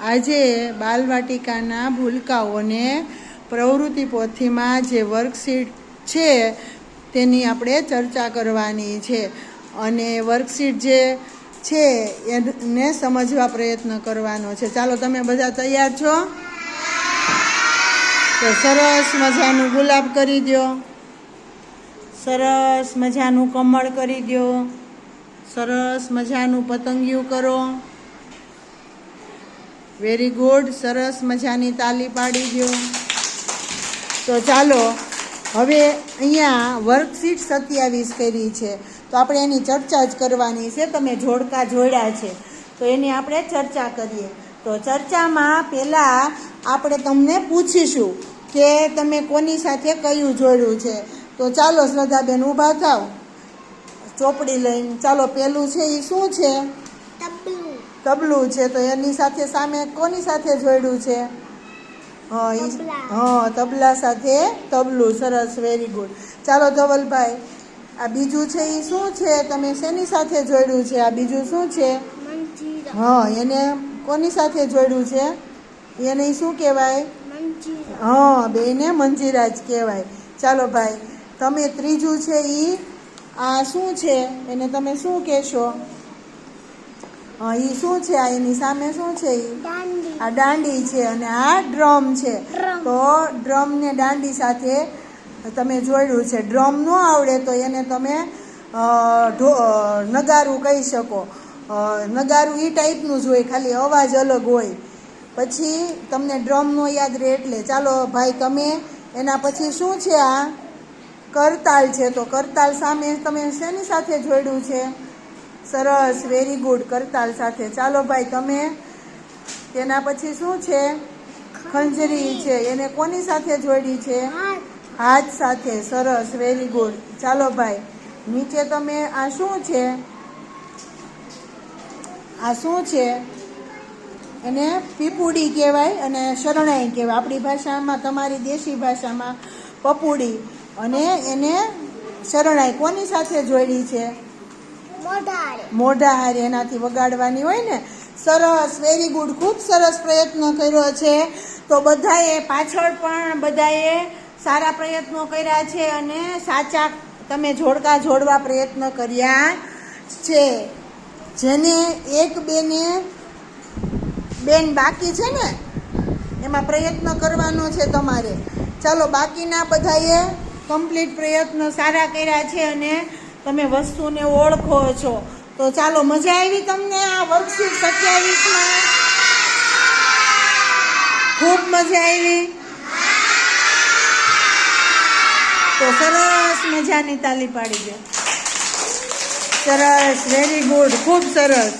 આજે બાલવાટિકાના ભૂલકાઓને પ્રવૃત્તિ પોથીમાં જે વર્કશીટ છે તેની આપણે ચર્ચા કરવાની છે. અને વર્કશીટ જે છે એને સમજવા પ્રયત્ન કરવાનો છે. ચાલો, તમે બધા તૈયાર છો? તો સરસ મજાનું ગુલાબ કરી દો સરસ મજાનું કમળ કરી દો સરસ મજાનું પતંગિયું કરો. વેરી ગુડ સરસ મજાની તાલી પાડી દો તો ચાલો, હવે અહીંયા વર્કશીટ સત્યાવીસ કરી છે. તો આપણે એની ચર્ચા જ કરવાની છે, તમે જોડકા જોડ્યા છે. તો એની આપણે ચર્ચા કરીએ. તો ચર્ચામાં પહેલાં આપણે તમને પૂછીશું કે તમે કોની સાથે કયું જોડ્યું છે. તો ચાલો, શ્રદ્ધાબેન, ઊભા થાવ. ચોપડી લઈને. ચાલો, પેલું છે એ શું છે? તબલું છે તો એની સાથે સામે કોની સાથે જોડ્યું છે? હા તબલા. સાથે તબલું સરસ વેરી ગુડ ચાલો ધવલભાઈ આ બીજું છે એ શું છે? તમે શેની સાથે જોડ્યું છે? આ બીજું શું છે? હા એને કોની સાથે જોડ્યું છે? એને શું કહેવાય? હા બેને મંજીરા જ કહેવાય. ચાલો ભાઈ તમે ત્રીજું છે એ આ શું છે? એને તમે શું કહેશો? એ શું છે? આ એની સામે શું છે એ આ દાંડી છે અને આ ડ્રમ છે. તો ડ્રમ ને દાંડી સાથે તમે જોડ્યું છે. ડ્રમ ન આવડે તો એને તમે નગારું કહી શકો. નગારું એ ટાઈપનું જ હોય ખાલી અવાજ અલગ હોય. પછી તમને ડ્રમનો યાદ રહે એટલે. ચાલો ભાઈ તમે એના પછી શું છે આ? કરતાલ છે. તો કરતાલ સામે તમે શેની સાથે જોડ્યું છે? સરસ વેરી ગુડ કરતાલ સાથે. ચાલો ભાઈ તમે તેના પછી શું છે? ખંજરી છે. એને કોની સાથે જોડી છે? હાથ. સાથે. સરસ વેરી ગુડ ચાલો ભાઈ નીચે તમે આ શું છે? આ શું છે? એને પીપુડી કહેવાય અને શરણાઈ કહેવાય. આપણી ભાષામાં તમારી દેશી ભાષામાં પપુડી. અને એને શરણાઈ કોની સાથે જોડી છે? મોઢા હારે એનાથી વગાડવાની હોય ને, સરસ વેરી ગુડ ખૂબ સરસ પ્રયત્ન કર્યો છે. તો બધાએ પાછળ પણ બધાએ સારા પ્રયત્નો કર્યા છે અને સાચા તમે જોડકા જોડવા પ્રયત્ન કર્યા છે. જેને એક બેને, બેન બાકી છે ને, એમાં પ્રયત્ન કરવાનો છે તમારે. ચાલો બાકીના બધાએ કમ્પ્લીટ પ્રયત્ન સારા કર્યા છે અને તમે વસ્તુને ઓળખો છો. તો ચાલો, મજા આવી તમને આ વર્કશીટ સત્યાવીસમાં? ખૂબ મજા આવી. તો સરસ મજાની તાલી પાડી દે. સરસ વેરી ગુડ ખૂબ સરસ.